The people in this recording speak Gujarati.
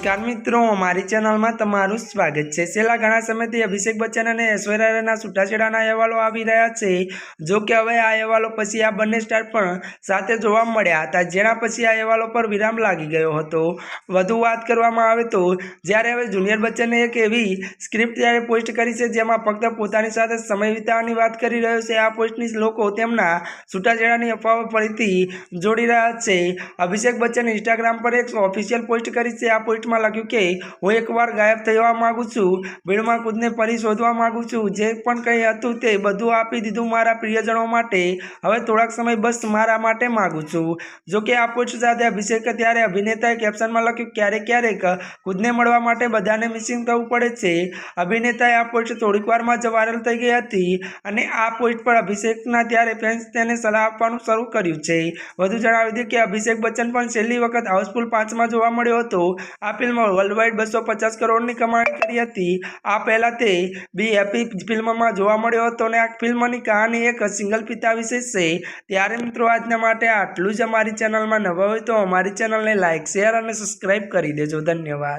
નમસ્કાર મિત્રો અમારી ચેનલમાં તમારું સ્વાગત છે. છેલ્લા ઘણા સમયથી અભિષેક બચ્ચન અને ઐશ્વર્યા રાયના છૂટાછેડાના અહેવાલો આવી રહ્યા છે. જો કે હવે આ અહેવાલો પછી આ બંને સ્ટાર પણ સાથે જોવા મળ્યા હતા, જેના પછી આ અહેવાલો પર વિરામ લાગી ગયો હતો. વધુ વાત કરવામાં આવે તો, જ્યારે હવે જુનિયર બચ્ચને એક એવી સ્ક્રિપ્ટ ત્યારે પોસ્ટ કરી છે, જેમાં ફક્ત પોતાની સાથે સમય વિતાવવાની વાત કરી રહ્યો છે. આ પોસ્ટની લોકો તેમના છૂટાછેડાની અફવાઓ ફરીથી જોડી રહ્યા છે. અભિષેક બચ્ચન ઇન્સ્ટાગ્રામ પર એક ઓફિશિયલ પોસ્ટ કરી છે. આ પોસ્ટમાં લખ્યું કે હું એકવાર ગાયબ થવા માગું છું ભીડમાં ખુદને ફરી શોધવા માંગુ છું, જે પણ કંઈ હતું તે બધું આપી દીધું મારા પ્રિયજનો માટે. હવે થોડાક સમય બસ મારા માટે માગું છું. જો કે આ પોસ્ટ સાથે અભિષેક ત્યારે અભિનેતાએ કેપ્શનમાં લખ્યું, ક્યારેક ક્યારેક ખુદને મળવા માટે બધાને મિસિંગ થવું પડે છે. અભિનેતાએ આ પોસ્ટ થોડીક વારમાં જ વાયરલ થઈ ગઈ હતી અને આ પોસ્ટ પર અભિષેકના ત્યારે ફેન્સ તેને સલાહ આપવાનું શરૂ કર્યું છે. વધુ જણાવી દઈએ કે અભિષેક બચ્ચન પણ છેલ્લી વખત હાઉસફુલ પાંચમાં જોવા મળ્યો હતો. આ ફિલ્મ વર્લ્ડવાઇડ બસો પચાસ કરોડની કમાણી કરી હતી. આ પહેલાં તે બી હેપી ફિલ્મમાં જોવા મળ્યો હતો અને આ ફિલ્મની કહાની એક સિંગલ પિતા વિશે છે. ત્યારે મિત્રો, આજના માટે આટલું જ અમારી ચેનલમાં નવા હોય તો અમારી ચેનલને લાઇક શેર અને સબસ્ક્રાઈબ કરી દેજો. ધન્યવાદ.